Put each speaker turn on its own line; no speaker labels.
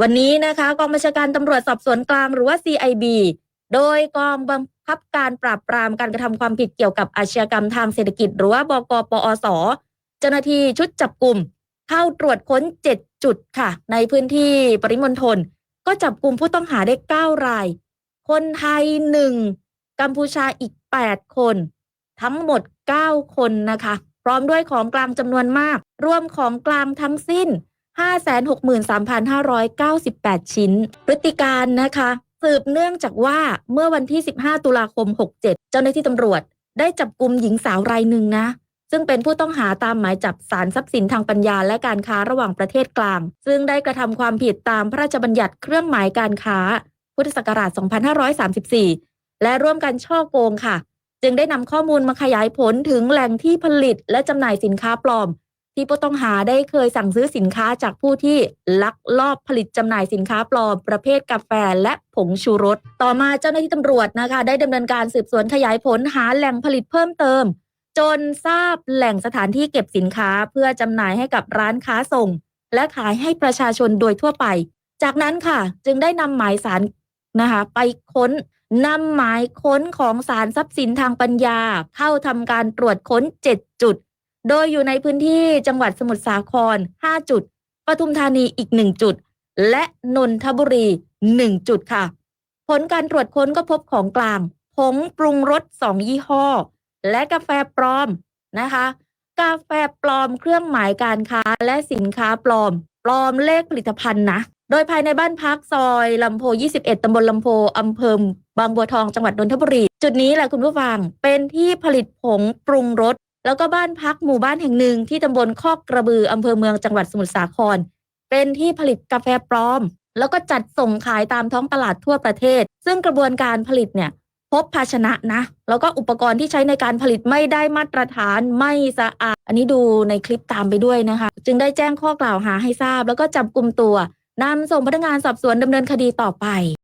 วันนี้นะคะกองบัญชาการตำรวจสอบสวนกลางหรือว่า CIB โดยกองบังคับการปราบปรามการกระทำความผิดเกี่ยวกับอาชญากรรมทางเศรษฐกิจ หรือว่าบกปอสเจ้าหน้าที่ชุดจับกลุ่ม เข้าตรวจค้น 7 จุดค่ะ ในพื้นที่ปริมณฑลก็จับกลุ่มผู้ต้องหาได้ 9 ราย คนไทย 1 กัมพูชาอีก 8 คน ทั้งหมด 9 คนนะคะ พร้อมด้วยของกลางจำนวนมาก รวมของกลางทั้งสิ้น 563,598 ชิ้น พฤติการนะคะ สืบเนื่องจากว่าเมื่อวันที่ 15 ตุลาคม 67 เจ้าหน้าที่ตำรวจได้จับกลุ่มหญิงสาวรายหนึ่งนะ ซึ่งเป็นผู้ต้องหาตามหมายจับสารทรัพย์สินทางปัญญาและการค้าระหว่างประเทศกลาง ซึ่งได้กระทำความผิดตามพระราชบัญญัติเครื่องหมายการค้า พุทธศักราช 2534 และร่วมกันช่อโกงค่ะ จึงได้นำข้อมูลมาขยายผลถึงแหล่งที่ผลิตและจำหน่ายสินค้าปลอม ที่ผู้ต้องหาได้เคยสั่งซื้อสินค้าจากผู้ที่ลักลอบผลิตจำหน่ายสินค้าปลอมประเภทกาแฟและผงชูรส ต่อมาเจ้าหน้าที่ตำรวจนะคะ ได้ดำเนินการสืบสวนขยายผลหาแหล่งผลิตเพิ่มเติม จนทราบแหล่งสถานที่เก็บสินค้าเพื่อจำหน่ายให้กับร้านค้าส่ง และขายให้ประชาชนโดยทั่วไป จากนั้นค่ะ จึงได้นำหมายสารนะคะไปค้นนำหมายค้นของสารทรัพย์สินทางปัญญา เข้าทำการตรวจค้น 7 จุด โดยอยู่ในพื้นที่จังหวัดสมุทรสาคร 5 จุด ปทุมธานีอีก 1 จุด และนนทบุรี 1 จุดค่ะ ผลการตรวจค้นก็พบของกลาง ผงปรุงรส 2 ยี่ห้อ และกาแฟปลอมนะคะ กาแฟปลอมเครื่องหมายการค้าและสินค้าปลอม ปลอมเลขผลิตภัณฑ์นะ โดยภายในบ้านพักซอยลำโพ 21 ตำบลลำโพอำเภอบางบัวทอง จังหวัดนนทบุรี จุดนี้แหละคุณผู้ฟัง เป็นที่ผลิตผงปรุงรส แล้วก็บ้านพักหมู่บ้านแห่งหนึ่งที่ตำบลคอกกระบืออำเภอเมืองจังหวัดสมุทรสาคร เป็นที่ผลิตกาแฟปลอม แล้วก็จัดส่งขายตามท้องตลาดทั่วประเทศ ซึ่งกระบวนการผลิตเนี่ยพบภาชนะนะ แล้วก็อุปกรณ์ที่ใช้ในการผลิตไม่ได้มาตรฐานไม่สะอาด อันนี้ดูในคลิปตามไปด้วยนะคะ จึงได้แจ้งข้อกล่าวหาให้ทราบ แล้วก็จับกลุ่มตัวนำส่งพนักงานสอบสวนดำเนินคดีต่อไป